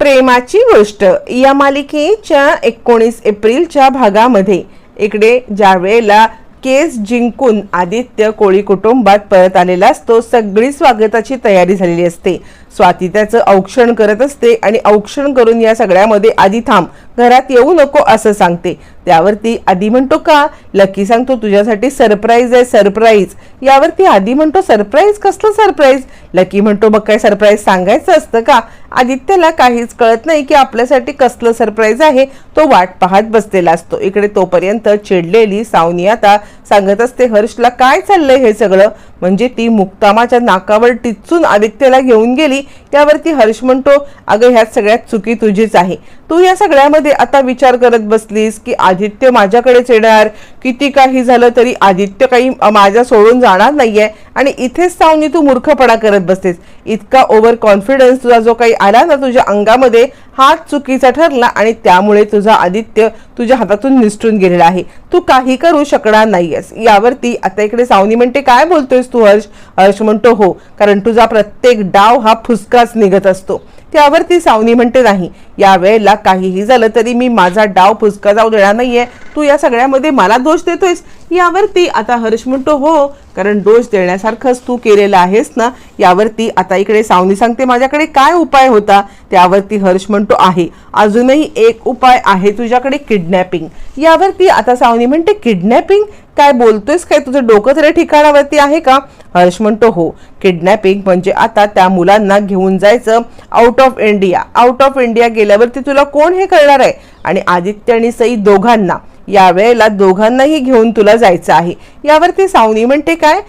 प्रेमाची गोष्ट. या मालिकेच्या एकोणीस एप्रिलच्या भागामध्ये इकडे ज्या वेळेला केस जिंकून आदित्य कोळी कुटुंबात परत आलेला असतो सगळी स्वागताची तयारी झालेली असते. स्वाती त्याचं औक्षण करत असते आणि औक्षण करून या सगळ्यामध्ये आधी थांब घरात येऊ नको असं सांगते. त्यावरती आधी म्हणतो का? लकी सांगतो तुझ्यासाठी सरप्राईज आहे सरप्राईज. यावरती आधी म्हणतो सरप्राईज? कसलं सरप्राईज? लकी म्हणतो मग काय सरप्राईज सांगायचं असतं का? आदित्यला काहीच कळत नाही की आपल्यासाठी कसलं सरप्राईज आहे. तो वाट पाहत बसलेला असतो. इकडे तोपर्यंत चिडलेली सावनी आता सांगत असते हर्षला काय चाललंय हे सगळं? म्हणजे ती मुक्तामाच्या नाकावर टिचून आदित्यला घेऊन गेली. त्यावरती हर्ष म्हणतो अगं ह्यात सगळ्यात चुकी तुझीच आहे. तू या सगळ्यामध्ये आता विचार करत बसलीस की आदित्य माझ्याकडेच येणार? किती काही झालं तरी आदित्य काही माझ्या सोडून जाणार नाहीये आणि इथेच सावनी तू मूर्खपणा करत बसतेस. इतका ओव्हर कॉन्फिडन्स तुझा जो काही आला ना तुझ्या अंगामध्ये हा चुकीचा ठरला आणि त्यामुळे तुझा आदित्य तुझ्या हातातून निसटून गेलेला आहे. तू काही करू शकणार नाहीयेस. यावरती आता इकडे सावनी म्हणते काय बोलतोयस तू हर्ष? हर्ष म्हणतो हो कारण तुझा प्रत्येक डाव हा फुसकाच निघत असतो. त्यावरती सावनी म्हणते नाही या वेळेला काहीही झालं तरी मी माझा डाव फुसका जाऊ देणार नाहीये. तू या सगळ्यामध्ये मला दोष देतोयस? यावरती आता हर्ष म्हणतो हो कारण दोष देण्यासारखंच तू केलेला आहेस ना? यावरती आता इकडे सावनी सांगते माझ्याकडे काय उपाय होता? त्यावरती हर्ष म्हणतो आहे. अजूनही एक उपाय आहे तुझ्याकडे किडनॅपिंग यावरती आता सावनी म्हणते किडनॅपिंग काय बोलतोयस? काय तुझं डोकं तरी ठिकाणावरती आहे का? हर्ष म्हणतो हो. किडनॅपिंग म्हणजे आता त्या मुलांना घेऊन जायचं out of India out of India गेल्यावरती तुला कोण हे करणार आहे? आणि आदित्य आणि सई दोघांना. यावेळेला दोघांनाही घेऊन तुला जायचं आहे. यावरती सावनी म्हणते काय?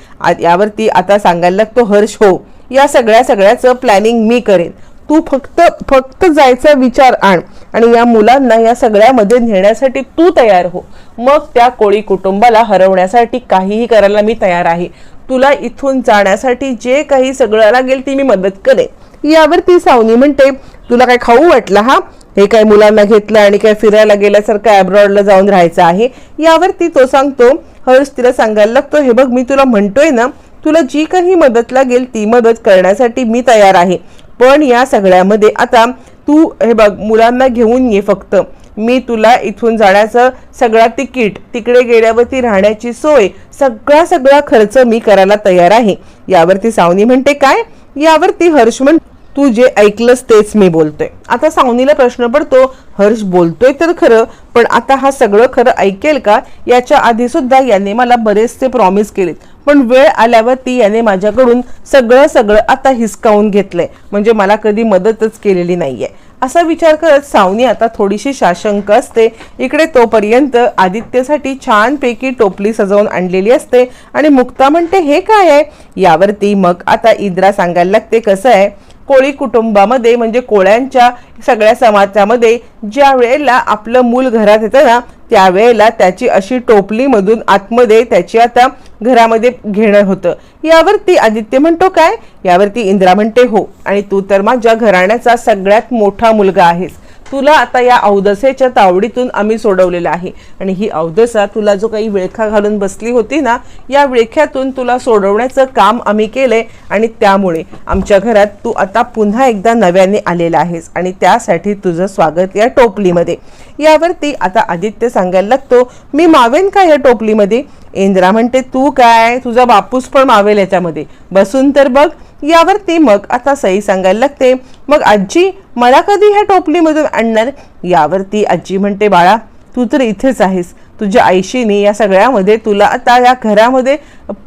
यावरती आता सांगायला लागतो हर्ष हो. या सगळ्या सगळ्याचं प्लॅनिंग मी करेन. तू फक्त फक्त जायचा विचार आण. आणि या मुलांना या सगळ्यामध्ये नेण्यासाठी तू तयार हो. मग त्या कोळी कुटुंबाला हरवण्यासाठी काहीही करायला मी तयार आहे. तुला इथून जाण्यासाठी जे काही सगळं लागेल ती मी मदत करेन. यावरती सावनी म्हणते तुला काय खाऊ वाटलं हा? हे काय मुलांना घेतलं आणि काय फिरायला गेल्यासारखं अब्रॉडला जाऊन राहायचं आहे? यावरती तो सांगतो हर्ष तिला सांगायला लागतो हे बघ मी तुला म्हणतोय ना तुला जी काही मदत लागेल ती मदत करण्यासाठी मी तयार आहे. पण या सगळ्यामध्ये आता तू हे बघ मुलांना घेऊन ये फक्त. मी तुला इथून जाण्याचं सगळा तिकीट तिकडे गेल्यावरती राहण्याची सोय सगळा सगळा खर्च मी करायला तयार आहे. यावरती सावनी म्हणते काय? यावरती हर्ष म्हणते तू जे ऐकलंस तेच मी बोलतोय. आता सावनीला प्रश्न पडतो हर्ष बोलतोय तर खरं पण आता हा सगळं खरं ऐकेल का? याच्या आधी सुद्धा याने मला बरेचसे प्रॉमिस केलेत. पण वेळ आल्यावरती याने माझ्याकडून सगळं सगळं आता हिसकावून घेतलंय. म्हणजे मला कधी मदतच केलेली नाहीये. असा विचार करत सावनी आता थोडीशी शाशंक असते. इकडे तोपर्यंत आदित्यसाठी छानपैकी टोपली सजवून आणलेली असते आणि मुक्ता म्हणते हे काय आहे? यावरती मग आता इंद्रा सांगायला लागते कसं आहे? कोळी कुटुंबामध्ये म्हणजे कोळ्यांच्या सगळ्या समाजामध्ये ज्या वेळेला आपलं मूल घरात येतं ना त्यावेळेला त्याची अशी टोपलीमधून आतमध्ये त्याची आता घरामध्ये घेणं होतं. यावरती आदित्य म्हणतो काय? यावरती इंद्रा म्हणते हो. आणि तू तर माझ्या घराण्याचा सगळ्यात मोठा मुलगा आहेस. तुला आता या अवदसेच्या तावडीतून आम्ही सोडवलेलं आहे. आणि ही अवदसा तुला जो काही विळखा घालून बसली होती ना या विळख्यातून तुला सोडवण्याचं काम आम्ही केलंय आणि त्यामुळे आमच्या घरात तू आता पुन्हा एकदा नव्याने आलेला आहेस आणि त्यासाठी तुझं स्वागत या टोपलीमध्ये. यावरती आता आदित्य सांगायला लागतो मी मावेन का या टोपलीमध्ये? इंद्रा म्हणते तू काय? तुझा बापूस पण मावेल याच्यामध्ये. बसून तर बघ. यावरती मग आता सई सांगायला लागते मग आजी मला कधी ह्या टोपलीमधून आणणार? यावरती आजी म्हणते बाळा तू तर इथेच आहेस. तुझ्या आईशीने या सगळ्यामध्ये तुला आता या घरामध्ये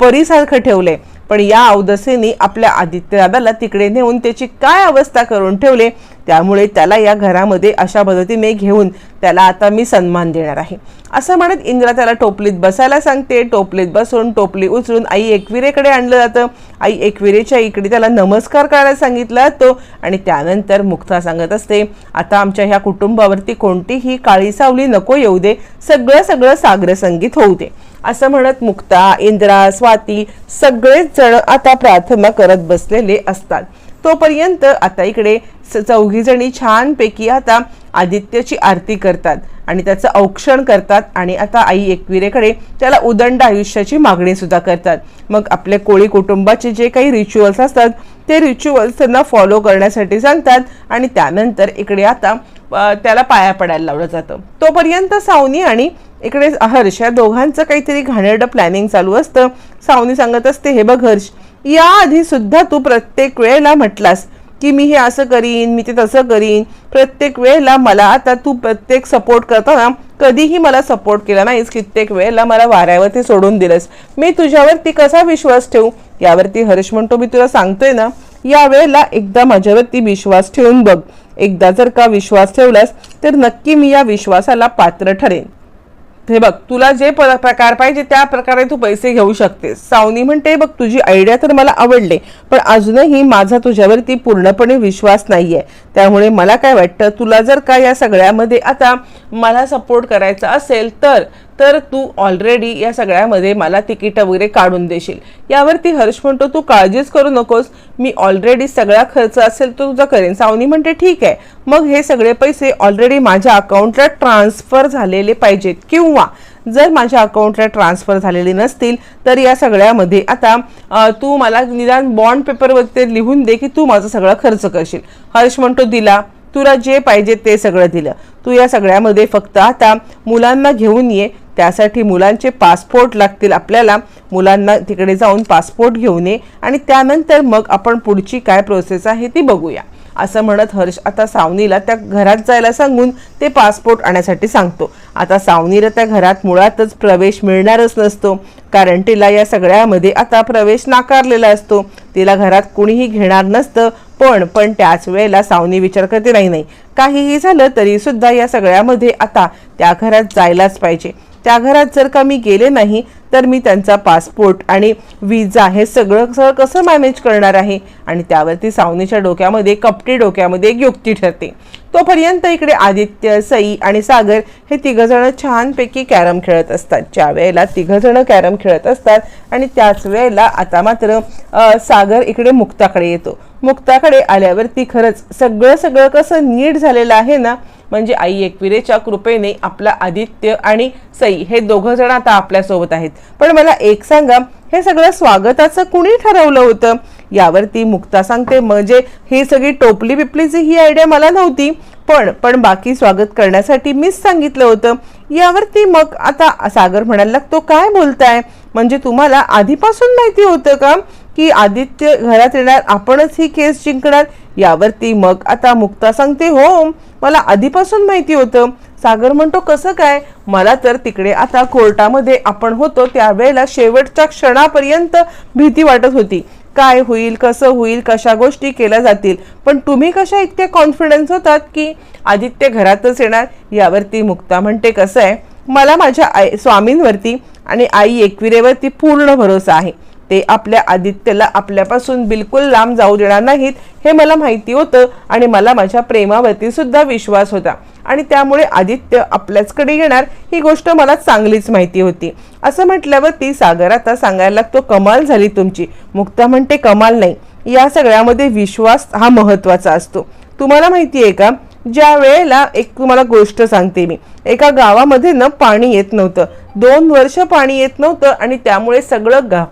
परीसारखं ठेवलंय. पण या अवदसेने आपल्या आदित्य दादाला तिकडे नेऊन त्याची काय अवस्था करून ठेवले? त्यामुळे त्याला या घरामध्ये अशा पद्धतीने घेऊन त्याला आता मी सन्मान देणार आहे. असं म्हणत इंद्रा त्याला टोपलीत बसायला सांगते. टोपलीत बसून टोपली उचलून आई एकविरेकडे आणलं जातं. आई एकविरेच्या इकडे त्याला नमस्कार करायला सांगितला जातो आणि त्यानंतर मुक्ता सांगत असते आता आमच्या ह्या कुटुंबावरती कोणतीही काळी सावली नको येऊ दे. सगळं सगळं सागर संगीत होऊ दे. असं म्हणत मुक्ता इंद्रा स्वाती सगळेच जण आता प्रार्थना करत बसलेले असतात. तोपर्यंत आता इकडे चौघीजणी छानपैकी आता आदित्यची आरती करतात आणि त्याचं औक्षण करतात आणि आता आई एकविरेकडे त्याला उदंड आयुष्याची मागणी सुद्धा करतात. मग आपल्या कोळी कुटुंबाचे जे काही रिच्युअल्स असतात ते रिच्युअल्स त्यांना फॉलो करण्यासाठी सांगतात आणि त्यानंतर इकडे आता त्याला पाया पडायला लावलं जातं. तोपर्यंत सावनी आणि इकडे हर्ष या दोघांचं काहीतरी घाणेरडं प्लॅनिंग चालू असतं. सावनी सांगत असते हे बघ हर्ष याआधी सुद्धा तू प्रत्येक वेळेला म्हटलास की मी हे असं करीन मी ते तसं करीन. प्रत्येक वेळेला मला आता तू प्रत्येक सपोर्ट करताना कधीही मला सपोर्ट केला नाहीस. कित्येक वेळेला मला वाऱ्यावरती सोडून दिलंस. मी तुझ्यावरती कसा विश्वास ठेवू? यावरती हर्ष म्हणतो मी तुला सांगतोय ना या वेळेला एकदा माझ्यावरती विश्वास ठेवून बघ. एकदा जर का विश्वास ठेवलास तर नक्की मी या विश्वासाला पात्र ठरेन. हे बघ तुला जे प- प्रकार पाहिजे त्या प्रकारे तू पैसे घेऊ शकतेस. सावनी म्हणते बघ तुझी आयडिया तर मला आवडली पण अजूनही माझा तुझ्यावरती पूर्णपणे विश्वास नाहीये. त्यामुळे मला काय वाटतं तुला जर का या सगळ्यामध्ये आता मला सपोर्ट करायचा असेल तर तर तू ऑलरेडी या सगळ्यामध्ये मला तिकीट वगैरे काढून देशील. यावरती हर्ष म्हणतो तू काळजीच करू नकोस. मी ऑलरेडी सगळा खर्च असेल तो तुझा करेन. सावनी म्हणते ठीक आहे. मग हे सगळे पैसे ऑलरेडी माझ्या अकाउंटला ट्रान्सफर झालेले पाहिजेत. किंवा जर माझ्या अकाउंटला ट्रान्सफर झालेले नसतील तर या सगळ्यामध्ये आता तू मला निदान बॉन्ड पेपरवरती लिहून दे की तू माझा सगळा खर्च करशील. हर्ष म्हणतो दिला. तुला जे पाहिजे ते सगळं दिलं. तू या सगळ्यामध्ये फक्त आता मुलांना घेऊन ये. त्यासाठी मुलांचे पासपोर्ट लागतील आपल्याला. मुलांना तिकडे जाऊन पासपोर्ट घेऊन ये. आणि त्यानंतर मग आपण पुढची काय प्रोसेस आहे ती बघूया. असं म्हणत हर्ष आता सावनीला त्या घरात जायला सांगून ते पासपोर्ट आणण्यासाठी सांगतो. आता सावनीला त्या घरात मुळातच प्रवेश मिळणारच नसतो. कारण तिला या सगळ्यामध्ये आता प्रवेश नाकारलेला असतो. तिला घरात कुणीही घेणार नसतं. पण पण त्याच वेळेला सावनी विचार करते नाही नाही काहीही झालं तरी सुद्धा या सगळ्यामध्ये आता त्या घरात जायलाच पाहिजे. त्या घरात जर का मी गेले नाही तर मी त्यांचा पासपोर्ट आणि विजा हे सगळं सगळं कसं मॅनेज करणार आहे? आणि त्यावरती सावनीच्या डोक्यामध्ये कपटी डोक्यामध्ये एक युक्ती ठरते. तोपर्यंत इकडे आदित्य सई आणि सागर हे तिघंजणं छानपैकी कॅरम खेळत असतात. ज्या वेळेला तिघंजणं कॅरम खेळत असतात आणि त्याच वेळेला आता मात्र सागर इकडे मुक्ताकडे येतो. मुक्ताकडे आल्यावरती खरंच सगळं सगळं कसं नीट झालेलं आहे ना म्हणजे आई एकविरेच्या कृपेने आपला आदित्य आणि सई हे दोघं जण आता आपल्यासोबत आहेत. पण मला एक सांगा हे सगळं स्वागताचं कुणी ठरवलं होतं? यावरती मुक्ता सांगते म्हणजे ही सगळी टोपली बिपलीची ही आयडिया मला नव्हती पण पण बाकी स्वागत करण्यासाठी मीच सांगितलं होतं. यावरती मग आता सागर म्हणायला लागतो काय बोलताय? म्हणजे तुम्हाला आधीपासून माहिती होतं का? की आदित्य घरात येणार आपणच ही केस जिंकणार? यावरती मग आता मुक्ता सांगते हो मला आधीपासून माहिती होतं. सागर म्हणतो कसं काय? मला तर तिकडे आता कोर्टामध्ये आपण होतो त्यावेळेला शेवटच्या क्षणापर्यंत भीती वाटत होती. काय होईल कसं होईल कशा गोष्टी केल्या जातील? पण तुम्ही कशा इतक्या कॉन्फिडन्स होतात की आदित्य घरातच येणार? यावरती मुक्ता म्हणते कसं आहे? मला माझ्या आई स्वामींवरती आणि आई एकविरेवरती पूर्ण भरोसा आहे. ते आपल्या आदित्यला आपल्यापासून बिलकुल लांब जाऊ देणार नाहीत हे मला माहिती होतं आणि मला माझ्या प्रेमावरती सुद्धा विश्वास होता. आणि त्यामुळे आदित्य आपल्याचकडे येणार ही गोष्ट मला चांगलीच माहिती होती. असं म्हटल्यावरती सागर आता सांगायला लागतो कमाल झाली तुमची. मुक्ता म्हणते कमाल नाही. या सगळ्यामध्ये विश्वास हा महत्त्वाचा असतो. तुम्हाला माहिती आहे का? ज्या वेळेला एक तुम्हाला गोष्ट सांगते मी. एका गावामध्ये ना पाणी येत नव्हतं. दोन वर्ष पाणी येत नव्हतं आणि त्यामुळे सगळं गाव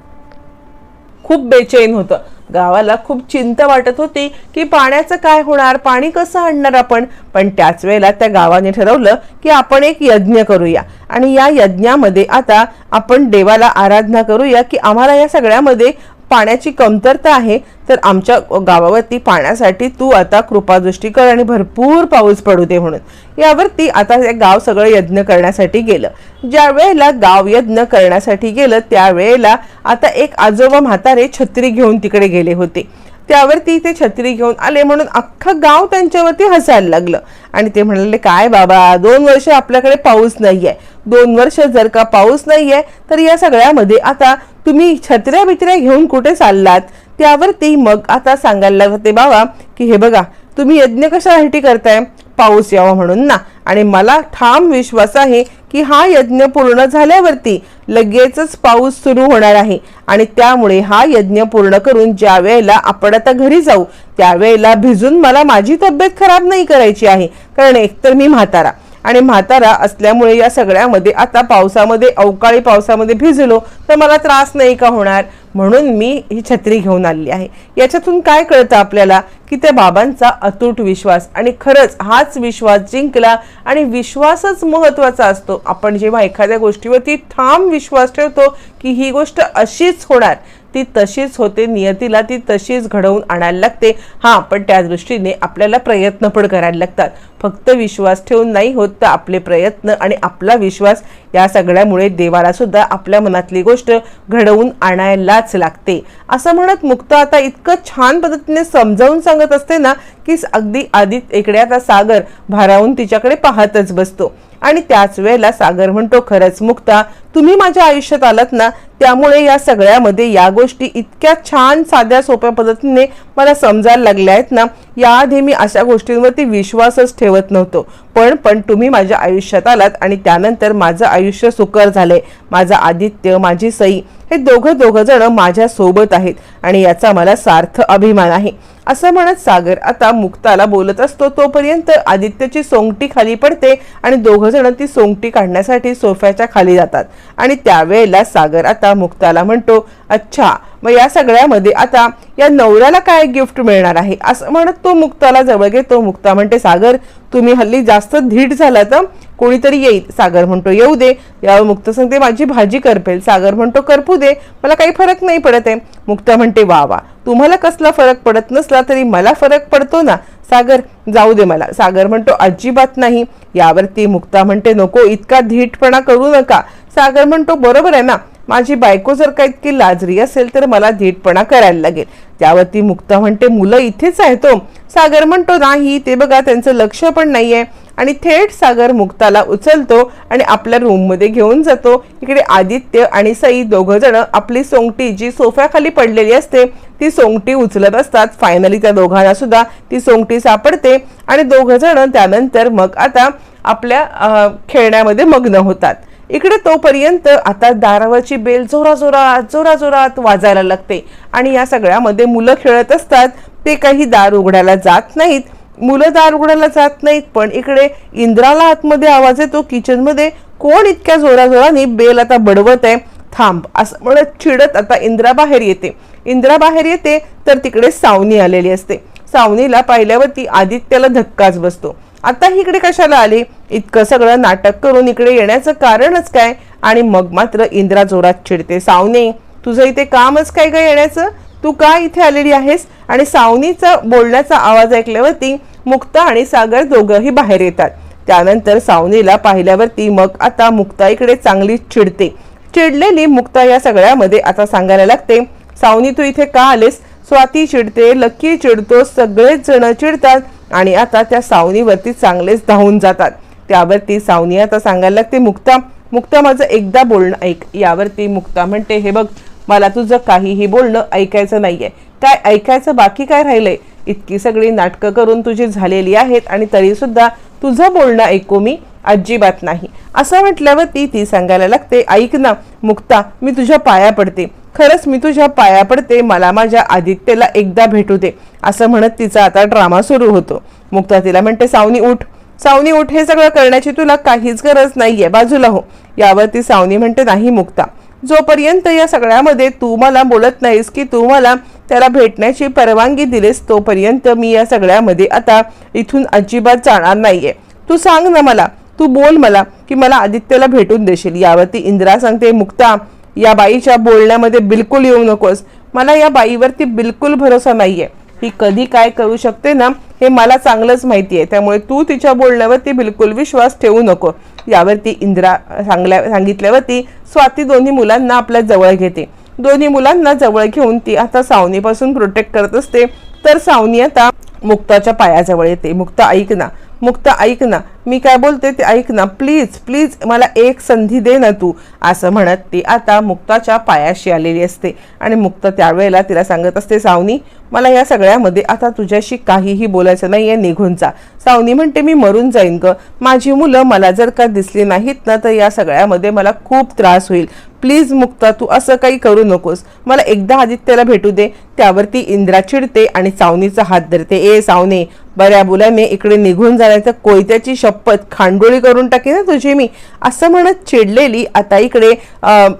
खूप बेचैन होतं. गावाला खूप चिंत वाटत होती की पाण्याचं काय होणार पाणी कसं आणणार आपण? पण त्याच वेळेला त्या गावाने ठरवलं की आपण एक यज्ञ करूया. आणि या यज्ञामध्ये आता आपण देवाला आराधना करूया की आम्हाला या सगळ्यामध्ये पाण्याची कमतरता आहे तर आमच्या गावावरती पाण्यासाठी तू आता कृपादृष्टी कर आणि भरपूर पाऊस पडू दे म्हणून. यावरती आता हे गाव सगळं यज्ञ करण्यासाठी गेलं. ज्या वेळेला गाव यज्ञ करण्यासाठी गेलं त्यावेळेला आता एक आजोबा म्हातारे छत्री घेऊन तिकडे गेले होते. त्यावरती ते छत्री घेऊन आले म्हणून अख्खं गाव त्यांच्यावरती हसायला लागलं. आणि ते म्हणाले काय बाबा दोन वर्ष आपल्याकडे पाऊस नाही आहे दोन वर्ष जर का पाऊस नाही आहे तर या सगळ्यामध्ये आता तुम्ही छत्र्या बित्र्या घेऊन कुठे चाललात? त्यावरती मग आता सांगायला लागते बाबा की हे बघा तुम्ही यज्ञ कशासाठी करताय? पाऊस यावा म्हणून ना. आणि मला ठाम विश्वास आहे की हा यज्ञ पूर्ण झाल्यावरती लगेचच पाऊस सुरू होणार आहे. आणि त्यामुळे हा यज्ञ पूर्ण करून ज्या वेळेला आपण आता घरी जाऊ त्यावेळेला भिजून मला माझी तब्येत खराब नाही करायची आहे. कारण एकतर मी म्हातारा. आणि म्हातारा असल्यामुळे या सगळ्यामध्ये आता पावसामध्ये अवकाळी पावसामध्ये भिजलो तर मला त्रास नाही का होणार? म्हणून मी ही छत्री घेऊन आलेली आहे. याच्यातून काय कळतं आपल्याला? की त्या बाबांचा अतूट विश्वास आणि खरंच हाच विश्वास जिंकला आणि विश्वासच महत्त्वाचा असतो. आपण जेव्हा एखाद्या गोष्टीवरती ठाम विश्वास ठेवतो की ही गोष्ट अशीच होणार ती तशीच होते नियतीला ती तशीच घडवून आणायला लागते. हां पण त्या दृष्टीने आपल्याला प्रयत्न पण करायला लागतात. फक्त विश्वास ठेवून नाही होत तर आपले प्रयत्न आणि आपला विश्वास या सगळ्यामुळे देवाला सुद्धा आपल्या मनातली गोष्ट घडवून आणायलाच लागते. असं म्हणत मुक्त आता इतकं छान पद्धतीने समजावून सांगत असते ना की अगदी आधी इकडे आता सागर भारावून तिच्याकडे पाहतच बसतो. आणि त्याच वेळेला सागर म्हणतो खरंच मुक्ता तुम्ही माझ्या आयुष्यात आलात ना त्यामुळे या सगळ्यामध्ये या गोष्टी इतक्या छान साध्या सोप्या पद्धतीने मला समजायला लागल्या आहेत ना याआधी मी अशा गोष्टींवरती विश्वासच ठेवत नव्हतो. पण पण तुम्ही माझ्या आयुष्यात आलात आणि त्यानंतर माझं आयुष्य सुकर झालंय. माझा आदित्य माझी सई हे दोघं दोघं जण माझ्या सोबत आहेत आणि याचा मला सार्थ अभिमान आहे. असं म्हणत सागर आता मुक्ताला बोलत असतो तोपर्यंत आदित्यची सोंगटी खाली पडते आणि दोघं जण ती सोंगटी काढण्यासाठी सोफ्याच्या खाली जातात. आणि त्यावेळेला सागर आता मुक्ताला म्हणतो अच्छा मग या सगळ्यामध्ये आता या नवऱ्याला काय गिफ्ट मिळणार आहे? असं म्हणत तो मुक्ताला जवळ घेतो. मुक्ता म्हणते सागर तुम्ही हल्ली जास्त धीट झाला तर कोणीतरी येईल सागर म्हणतो येऊ दे. यावर मुक्त सांगते माझी भाजी करपेल. सागर म्हणतो करपू दे. मला काही फरक नाही पडत आहे. मुक्ता म्हणते वा वा. तुम्हाला कसला फरक पडत नसला तरी मला फरक पडतो ना. सागर जाऊ दे मला. सागर म्हणतो अजिबात नाही. यावरती मुक्ता म्हणते नको इतका धीटपणा करू नका. सागर म्हणतो बरोबर आहे ना. माझी बायको जर का इतकी लाजरी असेल तर मला धीटपणा करायला लागेल. त्यावरती मुक्ता म्हणते मुलं इथेच आहेत हो. सागर म्हणतो नाही ते बघा त्यांचं लक्ष पण नाही आहे आणि थेट सागर मुक्ताला उचलतो आणि आपल्या रूममध्ये घेऊन जातो. इकडे आदित्य आणि सई दोघं जण आपली सोंगटी जी सोफ्याखाली पडलेली असते ती सोंगटी उचलत असतात. फायनली त्या दोघांना सुद्धा ती सोंगटी सापडते आणि दोघं जण त्यानंतर मग आता आपल्या खेळण्यामध्ये मग्न होतात. इकडे तोपर्यंत आता दारावरची बेल जोराजोरात जोराजोरात वाजायला लागते. आणि या सगळ्यामध्ये मुलं खेळत असतात. ते काही दार उघडायला जात नाहीत. मुलं दार उघडायला जात नाहीत पण इकडे इंद्राला आतमध्ये आवाज येतो. किचनमध्ये कोण इतक्या जोराजोराने बेल आता बडवत आहे? थांब असं म्हणत चिडत आता इंद्रा बाहेर येते. इंद्रा बाहेर येते तर तिकडे सावनी आलेली असते. सावनीला पाहिल्यावरती आदित्याला धक्काच बसतो. आता इकडे कशाला आली? इतकं सगळं नाटक करून इकडे येण्याचं कारणच काय? आणि मग मात्र इंद्रा जोरात चिडते. सावने तुझं इथे कामच काय काय येण्याचं? तू का इथे आलेली आहेस? आणि सावनीचा बोलण्याचा आवाज ऐकल्यावरती मुक्ता आणि सागर दोघंही बाहेर येतात. त्यानंतर सावनीला पाहिल्यावरती मग आता मुक्ता इकडे चांगली चिडते. चिडलेली मुक्ता या सगळ्यामध्ये आता सांगायला लागते सावनी तू इथे का आलेस? स्वाती चिडते लक्की चिडतो सगळेच जण चिडतात आणि आता त्या सावनीवरती चांगलेच धावून जातात. त्यावरती सावनी आता सांगायला लागते मुक्ता मुक्ता माझं एकदा बोलणं ऐक. यावरती मुक्ता म्हणते हे बघ मला तुझं काहीही बोलणं ऐकायचं नाहीये. काय ऐकायचं बाकी काय राहिलंय? इतकी सगळी नाटकं करून तुझी झालेली आहेत आणि तरी सुद्धा तुझं बोलणं ऐकू मी अजिबात नाही. असं म्हटल्यावर ती ती सांगायला लागते ऐक ना मुक्ता मी तुझ्या पाया पडते. खरंच मी तुझ्या पाया पडते. मला माझ्या आदित्यला एकदा भेटू दे. असं म्हणत तिचा आता ड्रामा सुरू होतो. मुक्ता तिला म्हणते सावनी उठ. सावनी उठ हे सगळं करण्याची तुला काहीच गरज नाहीये बाजूला हो. यावरती सावनी म्हणते नाही मुक्ता जोपर्यंत या सगळ्यामध्ये तू मला बोलत नाहीस की तू मला त्याला भेटण्याची परवानगी दिलीस तोपर्यंत मी या सगळ्यामध्ये आता इथून अजिबात जाणार नाहीये. तू सांग ना मला तू बोल मला की मला आदित्यला भेटून देशील. यावरती इंदिरा सांगते मुक्ता या बाईच्या बोलण्यामध्ये बिलकुल येऊ नकोस. मला या बाईवरती बिलकुल भरोसा नाहीये. ही कधी काय करू शकते ना हे मला चांगलंच माहिती आहे. त्यामुळे तू तिच्या बोलण्यावरती बिलकुल विश्वास ठेवू नको. यावरती इंदिरा सांगल्या सांगितल्यावरती स्वाती दोन्ही मुलांना आपल्या जवळ घेते. दोन्ही मुलांना जवळ घेऊन ती आता सावनीपासून प्रोटेक्ट करत असते. तर सावनी आता मुक्ताच्या पायाजवळ येते. मुक्ता ऐक ना. मुक्त ऐक ना. मी काय बोलते ते ऐक ना. प्लीज प्लीज मला एक संधी दे ना तू. असं म्हणत ती आता मुक्ताच्या पायाशी आलेली असते. आणि मुक्त त्यावेळेला तिला सांगत असते सावनी मला या सगळ्यामध्ये आता तुझ्याशी काहीही बोलायचं नाही आहे निघून जा. सावनी म्हणते मी मरून जाईन ग. माझी मुलं मला जर का दिसली नाहीत ना तर या सगळ्यामध्ये मला खूप त्रास होईल. प्लीज मुक्ता तू असं काही करू नकोस. मला एकदा आदित्यला भेटू दे त्यावरती इंद्रा चिडते आणि सावनीचा हात धरते. ए सावने बऱ्या मी इकडे निघून जाण्याचं कोयत्याची शपथ खांडोळी करून टाकी ना तुझी मी. असं म्हणत चिडलेली आता इकडे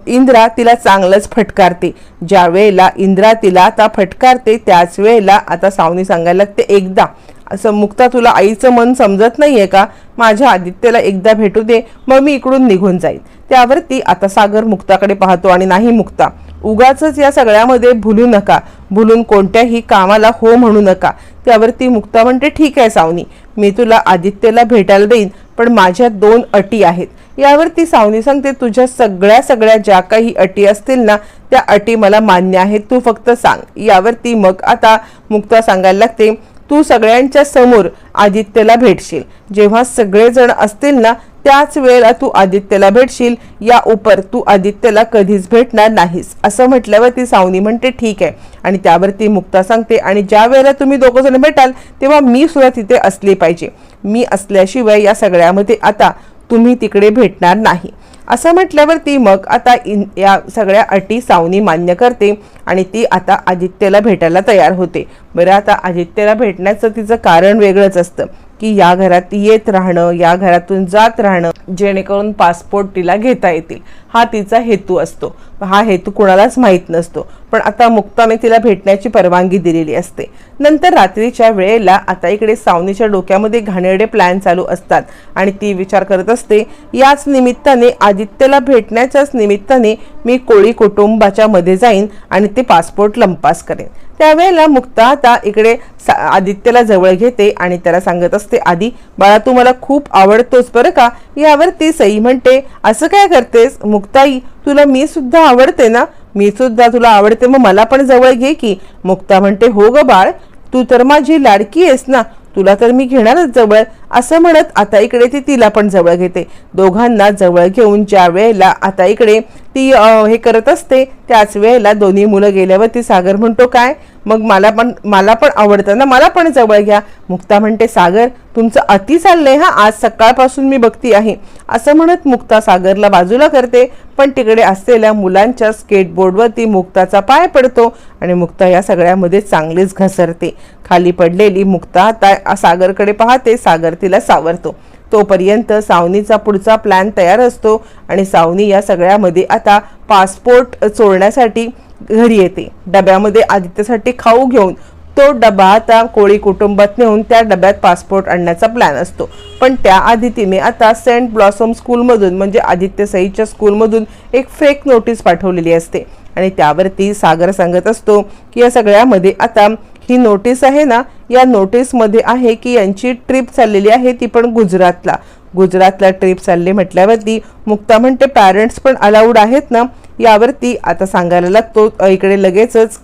इंद्रा तिला चांगलंच फटकारते. ज्या वेळेला इंद्रा तिला आता फटकारते त्याच वेळेला आता सावनी सांगायला लागते एकदा असं मुक्ता तुला आईचं मन समजत नाहीये का? माझ्या आदित्यला एकदा भेटू दे मग मी इकडून निघून जाईन. त्यावरती आता सागर मुक्ताकडे पाहतो आणि नाही मुक्ता. उगाच या सगळ्यामध्ये भुलू नका. भुलून कोणत्याही कामाला हो म्हणू नका. त्यावरती मुक्ता म्हणते ठीक आहे सावनी. मी तुला आदित्यला भेटायला देईन पण माझ्या दोन अटी आहेत. यावरती सावनी सांगते तुझ्या सगळ्या सगळ्या ज्या काही अटी असतील ना त्या अटी मला मान्य आहेत. तू फक्त सांग. यावरती मग आता मुक्ता सांगायला लागते तू सगळ्यांच्या समोर आदित्यला भेटशील. जेव्हा सगळेजण असतील ना त्याच वेळेला तू आदित्यला भेटशील. या उपर तू आदित्यला कधीच भेटणार नाहीस. असं म्हटल्यावर ती सावनी म्हणते ठीक आहे. आणि त्यावर ती मुक्ता सांगते आणि ज्या वेळेला तुम्ही दोघंजण भेटाल तेव्हा मी सुद्धा तिथे असली पाहिजे. मी असल्याशिवाय या सगळ्यामध्ये आता तुम्ही तिकडे भेटणार नाही. असं म्हटल्यावरती मग आता इन या सगळ्या अटी सावनी मान्य करते आणि ती आता आदित्यला भेटायला तयार होते. बरं आता आदित्यला भेटण्याचं तिचं कारण वेगळंच असतं की या घरात येत राहणं या घरातून जात राहणं जेणेकरून पासपोर्ट तिला घेता येतील. हा तिचा हेतू असतो. हा हेतू कुणालाच माहीत नसतो. पण आता मुक्ताने तिला भेटण्याची परवानगी दिलेली असते. नंतर रात्रीच्या वेळेला आता इकडे सावनीच्या डोक्यामध्ये घाणेरडे प्लॅन चालू असतात आणि ती विचार करत असते याच निमित्ताने आदित्यला भेटण्याच्याच निमित्ताने मी कोळी कुटुंबाच्या मध्ये जाईन आणि ते पासपोर्ट लंपास करेन. त्यावेळेला मुक्ता आता इकडे सा- आदित्यला जवळ घेते आणि त्याला सांगत असते आधी बाळा तू मला खूप आवडतोस बरं का? यावर ती सई म्हणते असं काय करतेस? मुक्ताई तुला मी सुद्धा आवडते ना? मी सुद्धा तुला आवडते मग मला पण जवळ घे की. मुक्ता म्हणते हो ग बाळ तू तर माझी लाडकी आहेस ना तुला तर मी घेणारच जवळ. असं म्हणत आता इकडे ती तिला पण जवळ घेते. दोघांना जवळ घेऊन ज्या वेळेला आता इकडे ती हे करत असते त्याच वेळेला दोन्ही मुलं गेल्यावर ती सागर म्हणतो काय मग मला पण मला पण आवडतं ना मला पण जवळ घ्या. मुक्ता म्हणते सागर तुमचं अति चाललंय हा आज सकाळपासून मी बघती आहे. असं म्हणत मुक्ता सागरला बाजूला करते पण तिकडे असलेल्या मुलांच्या स्केटबोर्डवरती मुक्ताचा पाय पडतो आणि मुक्ता या सगळ्यामध्ये चांगलीच घसरते. खाली पडलेली मुक्ता आता सागरकडे पाहते सागर तिला सावरतो. तोपर्यंत सावनीचा पुढचा प्लॅन तयार असतो आणि सावनी या सगळ्यामध्ये आता पासपोर्ट चोरण्यासाठी घरी येते. डब्यामध्ये आदित्यसाठी खाऊ घेऊन तो डबा आता कोळी कुटुंबात नेऊन त्या डब्यात पासपोर्ट आणण्याचा प्लॅन असतो. पण त्याआधी तिने आता सेंट ब्लॉसम स्कूलमधून म्हणजे आदित्य सईच्या स्कूलमधून एक फेक नोटीस पाठवलेली असते. आणि त्यावरती सागर सांगत असतो की या सगळ्यामध्ये आता ही नोटीस आहे ना या नोटीसमध्ये आहे की यांची ट्रिप चाललेली आहे ती पण गुजरातला. गुजरातला ट्रिप चालली म्हटल्यावरती मुक्ता म्हणते पॅरेंट्स पण अलाउड आहेत ना यावरती आता सांगायला लागतो इकडे लगेचच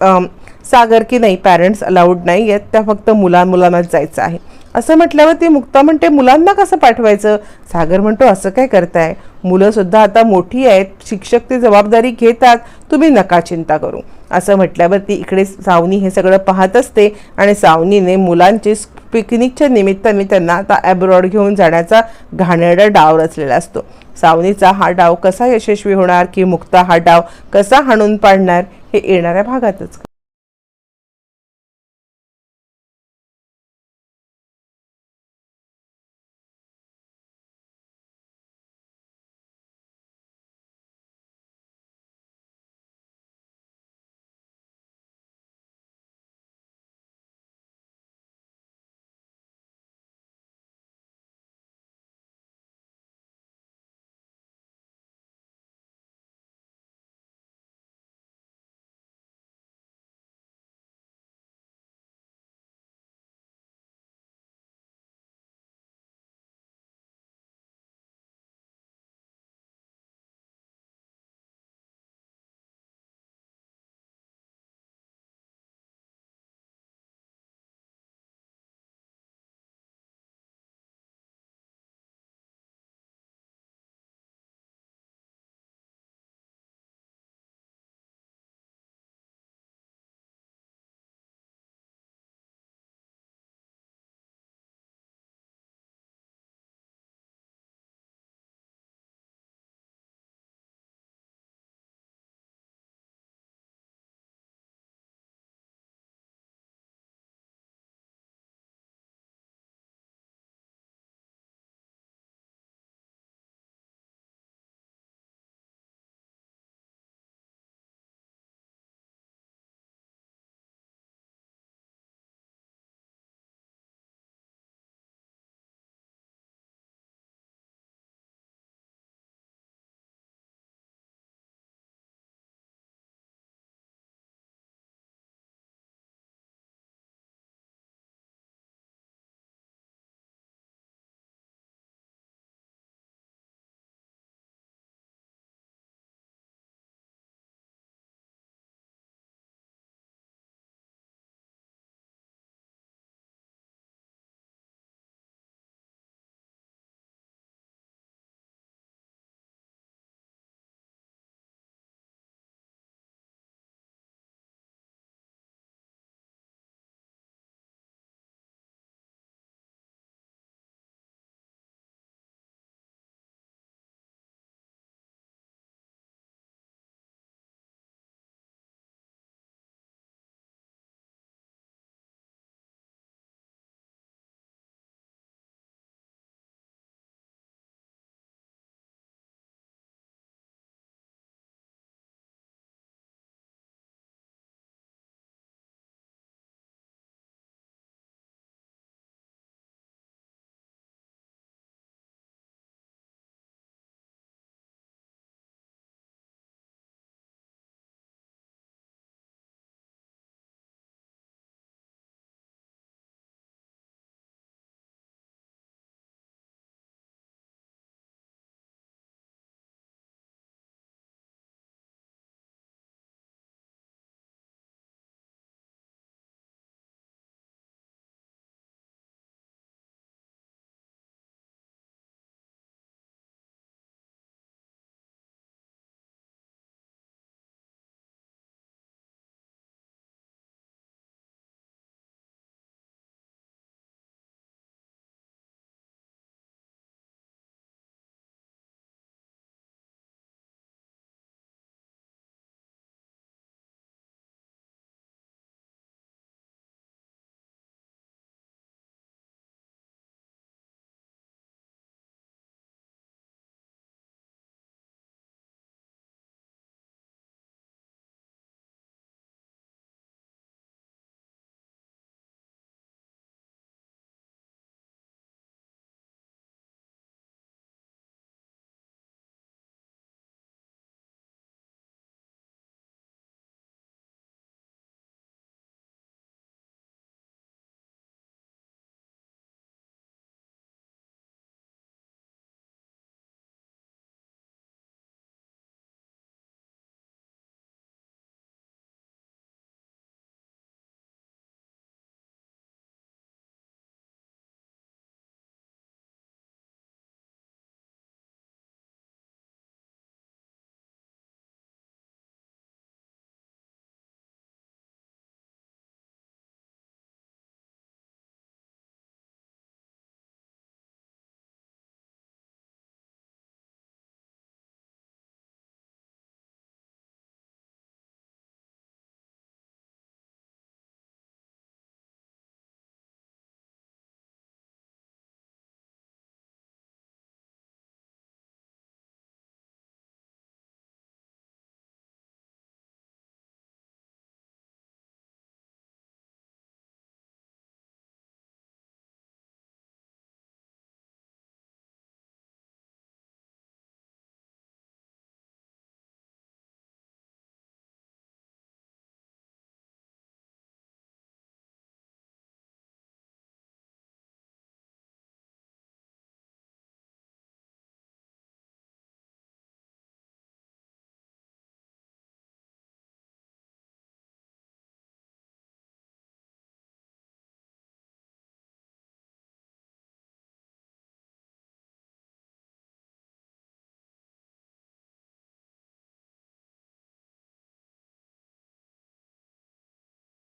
सागर की नाही पॅरेंट्स अलाउड नाही आहेत. त्या फक्त मुलां मुलांनाच जायचं आहे. असं म्हटल्यावरती मुक्ता म्हणते मुलांना कसं पाठवायचं? सागर म्हणतो असं काय करताय? मुलंसुद्धा आता मोठी आहेत. शिक्षक ती जबाबदारी घेतात. तुम्ही नका चिंता करू. असं म्हटल्यावर ती इकडे सावनी हे सगळं पाहत असते आणि सावनीने मुलांचे पिकनिकच्या निमित्ताने त्यांना आता ॲब्रॉड घेऊन जाण्याचा घाणेरडा डाव रचलेला असतो. सावनीचा हा डाव कसा यशस्वी होणार की मुक्ता हा डाव कसा हाणून पाडणार हे येणाऱ्या भागातच.